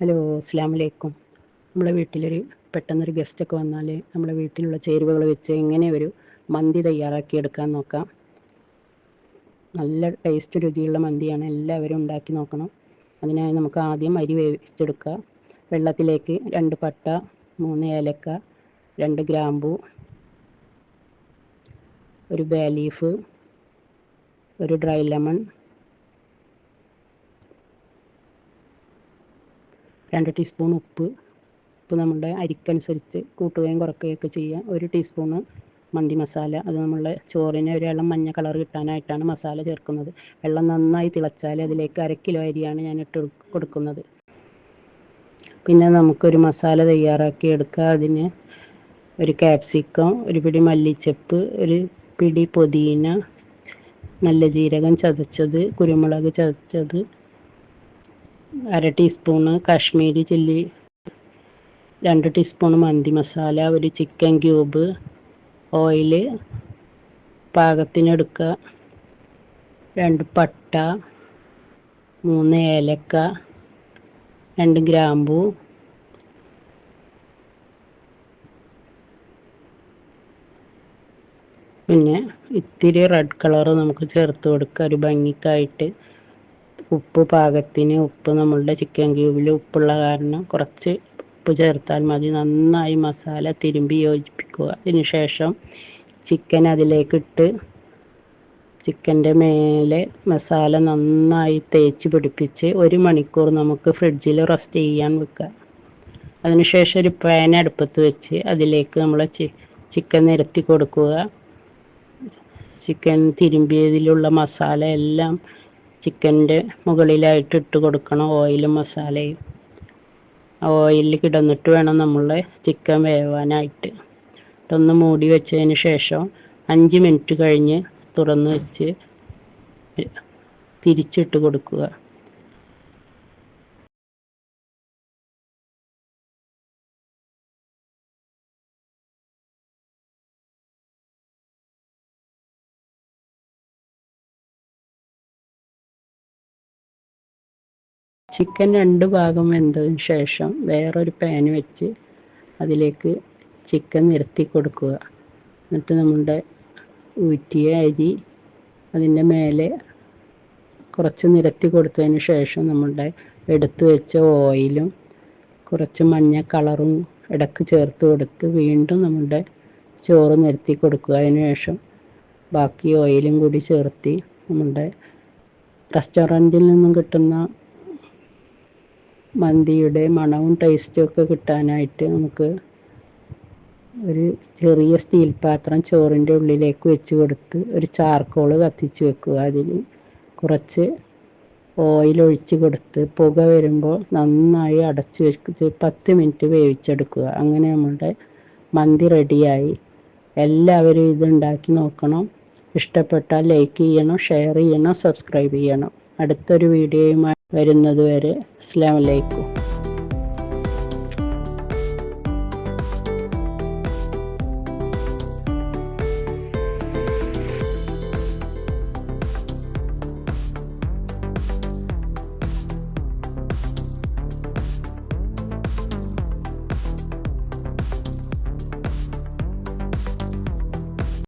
Hello അസ്സാം വലൈക്കും നമ്മുടെ വീട്ടിലൊരു പെട്ടെന്നൊരു ഗസ്റ്റൊക്കെ വന്നാൽ നമ്മുടെ വീട്ടിലുള്ള ചേരുവകൾ വെച്ച് എങ്ങനെ ഒരു മന്തി തയ്യാറാക്കി എടുക്കാൻ നോക്കാം. നല്ല ടേസ്റ്റ് രുചിയുള്ള മന്തിയാണ് എല്ലാവരും ഉണ്ടാക്കി നോക്കണം. അതിനായി നമുക്ക് ആദ്യം അരി വേവിച്ചെടുക്കുക. വെള്ളത്തിലേക്ക് രണ്ട് പട്ട മൂന്ന് ഏലക്ക രണ്ട് ഗ്രാമ്പു ഒരു ബേ ലീഫ് ഒരു ഡ്രൈ ലെമൺ രണ്ട് ടീസ്പൂൺ ഉപ്പ്. ഉപ്പ് നമ്മുടെ അരിക്കനുസരിച്ച് കൂട്ടുകയും കുറയ്ക്കുകയൊക്കെ ചെയ്യാം. ഒരു ടീസ്പൂണ് മന്തി മസാല. അത് നമ്മളുടെ ചോറിന് ഒരു ഇളം മഞ്ഞ കളർ കിട്ടാനായിട്ടാണ് മസാല ചേർക്കുന്നത്. വെള്ളം നന്നായി തിളച്ചാൽ അതിലേക്ക് അര കിലോ അരിയാണ് ഞാൻ ഇട്ട് കൊടുക്കുന്നത്. പിന്നെ നമുക്കൊരു മസാല തയ്യാറാക്കി എടുക്കുക അതിന് ഒരു ക്യാപ്സിക്കം ഒരു പിടി മല്ലിച്ചപ്പ് ഒരു പിടി പൊതീന നല്ല ജീരകം ചതച്ചത് കുരുമുളക് ചതച്ചത് അര ടീസ്പൂണ് കാശ്മീരി ചില്ലി രണ്ട് ടീസ്പൂൺ മന്തി മസാല ഒരു ചിക്കൻ ക്യൂബ് ഓയിൽ പാകത്തിനെടുക്കുക രണ്ട് പട്ട മൂന്ന് ഏലക്ക രണ്ട് ഗ്രാമ്പു പിന്നെ ഇത്തിരി റെഡ് കളർ നമുക്ക് ചേർത്ത് കൊടുക്കുക ഒരു ഭംഗിക്കായിട്ട്. ഉപ്പ് പാകത്തിന് ഉപ്പ് നമ്മളുടെ ചിക്കൻ ക്യൂബിൽ ഉപ്പുള്ള കാരണം കുറച്ച് ഉപ്പ് ചേർത്താൽ മതി. നന്നായി മസാല തിരുമ്പി യോജിപ്പിക്കുക. അതിനുശേഷം ചിക്കൻ അതിലേക്കിട്ട് ചിക്കന്റെ മേലെ മസാല നന്നായി തേച്ച് പിടിപ്പിച്ച് ഒരു മണിക്കൂർ നമുക്ക് ഫ്രിഡ്ജിൽ റെസ്റ്റ് ചെയ്യാൻ വെക്കുക. അതിനുശേഷം ഒരു പാൻ അടുപ്പത്ത് വെച്ച് അതിലേക്ക് നമ്മൾ ചിക്കൻ നിരത്തി കൊടുക്കുക. ചിക്കൻ തിരുമ്പിയതിലുള്ള മസാല എല്ലാം ചിക്കന്റെ മുകളിലായിട്ട് ഇട്ട് കൊടുക്കണം. ഓയിലും മസാലയും. ഓയിലിൽ കിടന്നിട്ട് വേണം നമ്മൾ ചിക്കൻ വേവാനായിട്ട്. ഇട്ടൊന്ന് മൂടി വെച്ചതിന് ശേഷം അഞ്ച് മിനിറ്റ് കഴിഞ്ഞ് തുറന്ന് വെച്ച് തിരിച്ചിട്ട് കൊടുക്കുക. ചിക്കൻ രണ്ട് ഭാഗം വെന്തതിന് ശേഷം വേറൊരു പാൻ വെച്ച് അതിലേക്ക് ചിക്കൻ നിരത്തി കൊടുക്കുക. എന്നിട്ട് നമ്മുടെ ഊറ്റിയ അരി അതിന്റെ മേലെ കുറച്ച് നിരത്തി കൊടുത്തതിന് ശേഷം നമ്മുടെ എടുത്തു വെച്ച ഓയിലും കുറച്ച് മഞ്ഞ കളറും ഇടയ്ക്ക് ചേർത്ത് കൊടുത്ത് വീണ്ടും നമ്മുടെ ചോറ് നിരത്തി കൊടുക്കുക. അതിന് ശേഷം ബാക്കി ഓയിലും കൂടി ചേർത്തി നമ്മുടെ റെസ്റ്റോറന്റിൽ നിന്നും കിട്ടുന്ന മന്തിയുടെ മണവും ടേസ്റ്റും ഒക്കെ കിട്ടാനായിട്ട് നമുക്ക് ഒരു ചെറിയ സ്റ്റീൽ പാത്രം ചോറിന്റെ ഉള്ളിലേക്ക് വെച്ച് കൊടുത്ത് ഒരു ചാർക്കോൾ കത്തിച്ച് വെക്കുക. അതിൽ കുറച്ച് ഓയിൽ ഒഴിച്ച് കൊടുത്ത് പുക വരുമ്പോൾ നന്നായി അടച്ച് വെച്ച് പത്ത് മിനിറ്റ് വേവിച്ചെടുക്കുക. അങ്ങനെ നമ്മുടെ മന്തി റെഡിയായി എല്ലാവരും ഇതുണ്ടാക്കി നോക്കണം. ഇഷ്ടപ്പെട്ടാൽ ലൈക്ക് ചെയ്യണം ഷെയർ ചെയ്യണം സബ്സ്ക്രൈബ് ചെയ്യണം. അടുത്തൊരു വീഡിയോയുമായി വരുന്നത് വരെ അസ്സാം വലൈക്കും